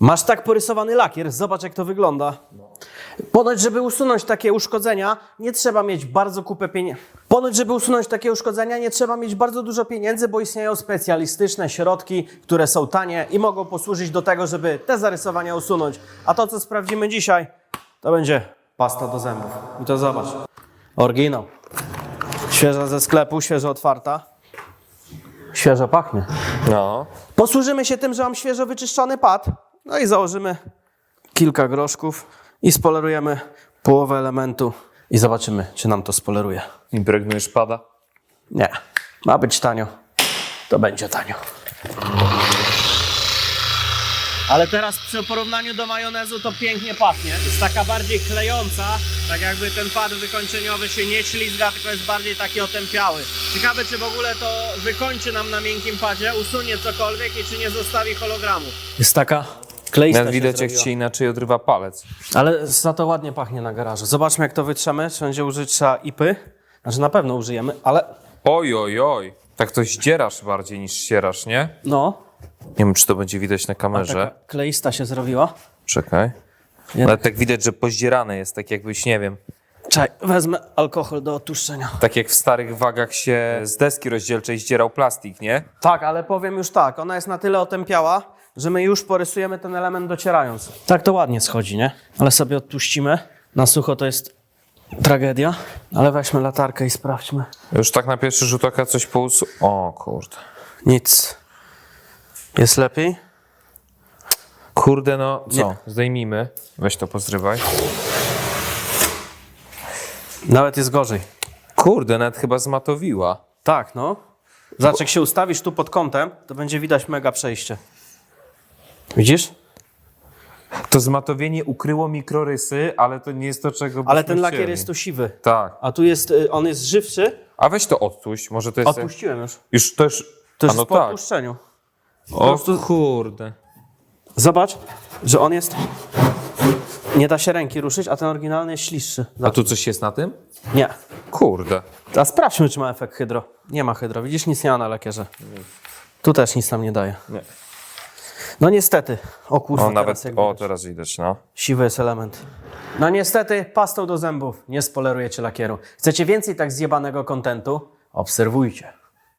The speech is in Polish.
Masz tak porysowany lakier, zobacz jak to wygląda. Ponoć, żeby usunąć takie uszkodzenia, nie trzeba mieć bardzo kupę pieniędzy. Ponoć, żeby usunąć takie uszkodzenia, nie trzeba mieć bardzo dużo pieniędzy, bo istnieją specjalistyczne środki, które są tanie i mogą posłużyć do tego, żeby te zarysowania usunąć. A to, co sprawdzimy dzisiaj, to będzie pasta do zębów. I to zobacz. Oryginał. Świeża ze sklepu, świeżo otwarta. Świeżo pachnie. No. Posłużymy się tym, że mam świeżo wyczyszczony pad. No i założymy kilka groszków i spolerujemy połowę elementu i zobaczymy, czy nam to spoleruje. Impregnujesz pada? Nie, ma być tanio. To będzie tanio. Ale teraz przy porównaniu do majonezu to pięknie pachnie. Jest taka bardziej klejąca, tak jakby ten pad wykończeniowy się nie ślizga, tylko jest bardziej taki otępiały. Ciekawe, czy w ogóle to wykończy nam na miękkim padzie, usunie cokolwiek i czy nie zostawi hologramu. Jest taka kleista Nawet widać jak się inaczej odrywa palec. Ale za to ładnie pachnie na garażu. Zobaczmy jak to wytrzemy. Czy będzie użyć trzeba ipy? Znaczy na pewno użyjemy, ale Oj, oj, oj. Tak to zdzierasz bardziej niż ścierasz, nie? no, Nie wiem, czy to będzie widać na kamerze. taka kleista się zrobiła. Czekaj. Ja- Ale tak widać, że pozdzierane jest, tak jakbyś, nie wiem, Czekaj, wezmę alkohol do otuszczenia. tak jak w starych wagach się z deski rozdzielczej zdzierał plastik, nie? Tak, ale powiem już tak, ona jest na tyle otępiała, że my już porysujemy ten element docierając. Tak to ładnie schodzi, nie? Ale sobie odpuścimy. Na sucho to jest tragedia, ale weźmy latarkę i sprawdźmy. Już tak na pierwszy rzut oka coś pousu... O kurde. Nic. Jest lepiej? Kurde, no co? Nie. Zdejmijmy. Weź to pozrywaj. Nawet jest gorzej. Kurde, nawet chyba zmatowiła. Tak, no. Zobacz, jak się ustawisz tu pod kątem, to będzie widać mega przejście. Widzisz? To zmatowienie ukryło mikrorysy, ale to nie jest to, czego Ale ten lakier chcieli. jest tu siwy. Tak. A tu jest, y, on jest żywszy. A weź to odpuść, może to jest... Odpuściłem już. Już to A jest no po tak. odpuszczeniu. O kurde. Zobacz, że on jest... Nie da się ręki ruszyć, a ten oryginalny jest śliższy. A tu coś jest na tym? Nie. Kurde. A sprawdźmy, czy ma efekt hydro. Nie ma hydro. Widzisz, nic nie ma na lakierze. Tu też nic nam nie daje. Nie. No niestety. O kurwa, O, teraz nawet... jak O, teraz widać, no. Siwy jest element. No niestety, pastą do zębów nie spolerujecie lakieru. Chcecie więcej tak zjebanego kontentu? Obserwujcie.